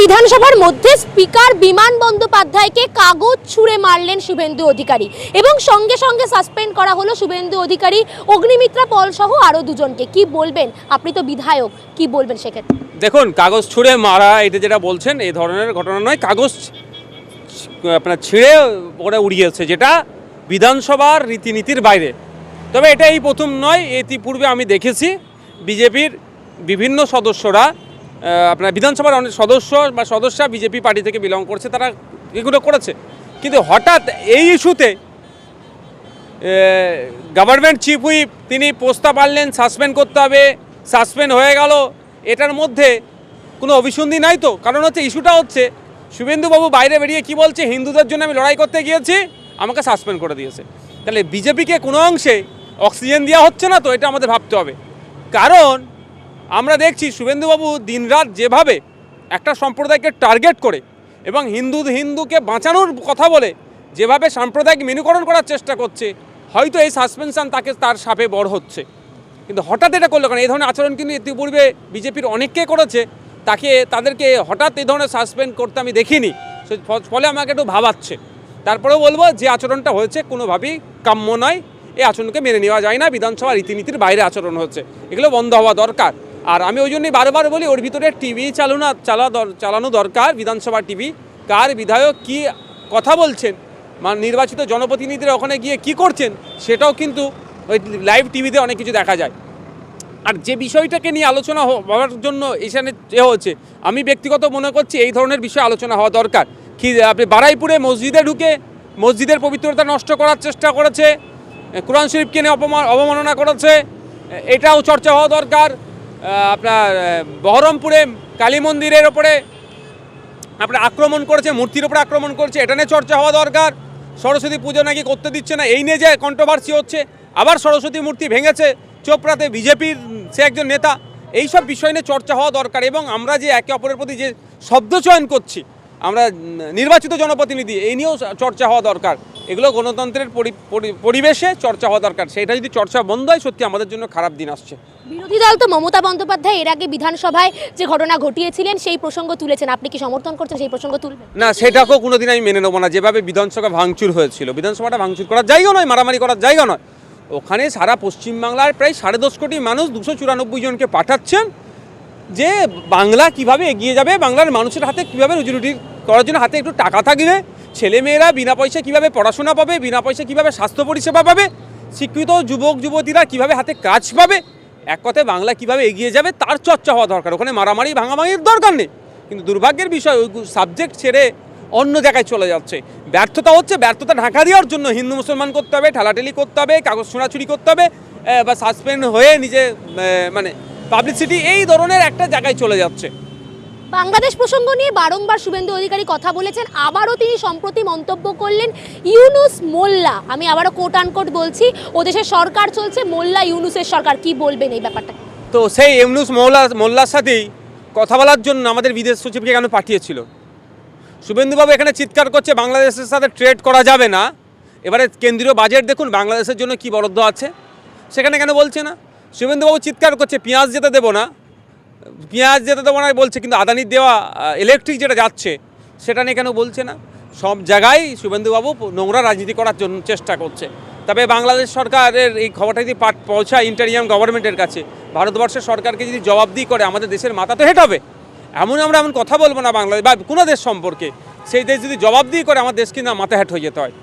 বিধানসভার মধ্যে স্পিকার বিমান বন্দ্যোপাধ্যায়কে কাগজ ছুঁড়ে মারলেন শুভেন্দু অধিকারী এবং সঙ্গে সঙ্গে সাসপেন্ড করা হলো শুভেন্দু অধিকারী, অগ্নিমিত্রা পল সহ আরও দুজনকে। কি বলবেন? আপনি তো বিধায়ক, কি বলবেন সেক্ষেত্রে? দেখুন, কাগজ ছুঁড়ে মারা, এটা যেটা বলছেন এই ধরনের ঘটনা নয়। কাগজ আপনার ছিঁড়ে ওরা উড়িয়েছে যেটা বিধানসভার রীতিনীতির বাইরে। তবে এটা এই প্রথম নয় ইতিপূর্বে আমি দেখেছি। বিজেপির বিভিন্ন সদস্যরা আপনার বিধানসভার অনেক সদস্য বা সদস্যা বিজেপি পার্টি থেকে বিলং করছে, তারা এগুলো করেছে। কিন্তু হঠাৎ এই ইস্যুতে গভর্নমেন্ট চিফ হুইপ তিনি প্রস্তাব আনলেন সাসপেন্ড করতে হবে সাসপেন্ড হয়ে গেল। এটার মধ্যে কোনো অভিসন্ধি নাই তো? কারণ হচ্ছে ইস্যুটা হচ্ছে, শুভেন্দুবাবু বাইরে বেরিয়ে কি বলছে? হিন্দুদের জন্য আমি লড়াই করতে গিয়েছি, আমাকে সাসপেন্ড করে দিয়েছে। তাহলে বিজেপিকে কোনো অংশে অক্সিজেন দেওয়া হচ্ছে না তো? এটা আমাদের ভাবতে হবে। কারণ আমরা দেখছি শুভেন্দুবাবু দিনরাত যেভাবে একটা সম্প্রদায়কে টার্গেট করে এবং হিন্দু হিন্দুকে বাঁচানোর কথা বলে, যেভাবে সাম্প্রদায়িক মেনুকরণ করার চেষ্টা করছে, হয়তো এই সাসপেনশন তাকে তার সাপে বড় হচ্ছে। কিন্তু হঠাৎ এটা করল কারণ এই ধরনের আচরণ কিন্তু ইতিপূর্বে বিজেপির অনেককে করেছে। তাকে, তাদেরকে হঠাৎ এই ধরনের সাসপেন্ড করতে আমি দেখিনি। ফলে আমাকে একটু ভাবাচ্ছে। তারপরেও বলব যে আচরণটা হয়েছে কোনোভাবেই কাম্য নয়। এই আচরণকে মেনে নেওয়া যায় না। বিধানসভা রীতিনীতির বাইরে আচরণ হচ্ছে। এগুলো বন্ধ হওয়া দরকার। আর আমি ওই জন্যই বারবার বলি, ওর ভিতরে টিভি চালানো, চালা চালানো দরকার, বিধানসভা টিভি কার বিধায়ক কি কথা বলছেন মানে নির্বাচিত জনপ্রতিনিধিরা ওখানে গিয়ে কি করছেন, সেটাও কিন্তু ওই লাইভ টিভিতে অনেক কিছু দেখা যায়। আর যে বিষয়টাকে নিয়ে আলোচনা হওয়ার জন্য এখানে এ হচ্ছে আমি ব্যক্তিগত মনে করছি এই ধরনের বিষয়ে আলোচনা হওয়া দরকার। কি, আপনি বারাইপুরে মসজিদে ঢুকে মসজিদের পবিত্রতা নষ্ট করার চেষ্টা করেছে, কোরআন শরীফকে নিয়ে অপমান অবমাননা করেছে এটাও চর্চা হওয়া দরকার। আপনার বহরমপুরে কালী মন্দিরের ওপরে আপনার আক্রমণ করেছে, মূর্তির ওপরে আক্রমণ করছে, এটা নিয়ে চর্চা হওয়া দরকার। সরস্বতী পুজো নাকি করতে দিচ্ছে না, এই নিয়ে যে কন্ট্রোভার্সি হচ্ছে, আবার সরস্বতী মূর্তি ভেঙেছে চোপড়াতে বিজেপির, সে একজন নেতা এই সব বিষয় নিয়ে চর্চা হওয়া দরকার এবং আমরা যে একে অপরের প্রতি যে শব্দ চয়ন করছি, আমরা নির্বাচিত জনপ্রতিনিধি, এই নিয়েও চর্চা হওয়া দরকার। এগুলো গণতন্ত্রের পরি- পরি- পরিবেশে চর্চা হওয়া দরকার। সেটা যদি চর্চা বন্ধ হয় সত্যি আমাদের জন্য খারাপ দিন আসছে। বিরোধী দল তো মমতা বন্দ্যোপাধ্যায় এর আগে বিধানসভায় যে ঘটনা ঘটিয়েছিলেন সেই প্রসঙ্গ তুলেছেন। আপনি কি সমর্থন করছেন সেই প্রসঙ্গ তুলবেন? না সেটাকেও কোনোদিন আমি মেনে নেব না। যেভাবে বিধানসভা ভাঙচুর হয়েছিল বিধানসভাটা ভাঙচুর করার জায়গা নয় মারামারি করার জায়গা নয়। ওখানে সারা পশ্চিমবাংলার প্রায় সাড়ে দশ কোটি মানুষ দুশো চুরানব্বই জনকে পাঠাচ্ছেন যে বাংলা কীভাবে এগিয়ে যাবে বাংলার মানুষের হাতে কীভাবে রুজি রুটি করার জন্য হাতে একটু টাকা থাকবে। ছেলেমেয়েরা বিনা পয়সায় কীভাবে পড়াশোনা পাবে, বিনা পয়সায় কীভাবে স্বাস্থ্য পরিষেবা পাবে, শিক্ষিত যুবক, যুবতীরা কীভাবে হাতে কাজ পাবে, এক কথায় বাংলা কীভাবে এগিয়ে যাবে তার চর্চা হওয়া দরকার। ওখানে মারামারি, ভাঙাভাঙির দরকার নেই। কিন্তু দুর্ভাগ্যের বিষয়, ওই সাবজেক্ট ছেড়ে অন্য জায়গায় চলে যাচ্ছে। ব্যর্থতা হচ্ছে, ব্যর্থতা ঢাকা দেওয়ার জন্য হিন্দু, মুসলমান করতে হবে, ঠেলাঠেলি করতে হবে, কাগজ ছোঁড়াছুড়ি করতে হবে বা সাসপেন্ড হয়ে নিজে মানে পাবলিসিটি এই ধরনের একটা জায়গায় চলে যাচ্ছে। বাংলাদেশ প্রসঙ্গ নিয়ে বারংবার শুভেন্দু অধিকারী কথা বলেছেন। আবারও তিনি সম্প্রতি মন্তব্য করলেন ইউনুস মোল্লা। আমি আবারও কোট আনকোট বলছি, ও দেশের সরকার চলছে, মোল্লা ইউনুসের সরকার। কি বলবেন এই ব্যাপারটা? তো সেই ইউনুস মোল্লা, মোল্লার সাথেই কথা বলার জন্য আমাদের বিদেশ সচিবকে কেন পাঠিয়েছিল? শুভেন্দুবাবু এখানে চিৎকার করছে, বাংলাদেশের সাথে ট্রেড করা যাবে না। এবারে কেন্দ্রীয় বাজেট দেখুন, বাংলাদেশের জন্য কি বরাদ্দ আছে, সেখানে কেন বলছে না? শুভেন্দুবাবু চিৎকার করছে, পেঁয়াজ যেতে দেবো না। পেঁয়াজ যেতে দেবো না বলছে, কিন্তু আদানির দেওয়া ইলেকট্রিক যেটা যাচ্ছে, সেটা নিয়ে কেন বলছে না? সব জায়গায় শুভেন্দুবাবু নোংরা রাজনীতি করার জন্য চেষ্টা করছে। তবে বাংলাদেশ সরকারের এই খবরটা যদি পাঠ পৌঁছায় ইন্টারিয়াম গভর্নমেন্টের কাছে, ভারতবর্ষের সরকারকে যদি জবাবদিহি করে, আমাদের দেশের মাথা তো হেঁট হবে। এমন আমরা এমন কথা বলব না বাংলাদেশ বা কোনো দেশ সম্পর্কে। সেই দেশ যদি জবাবদিহি করে আমার দেশ কিন্তু মাথা হেঁট হয়ে যেতে হয়।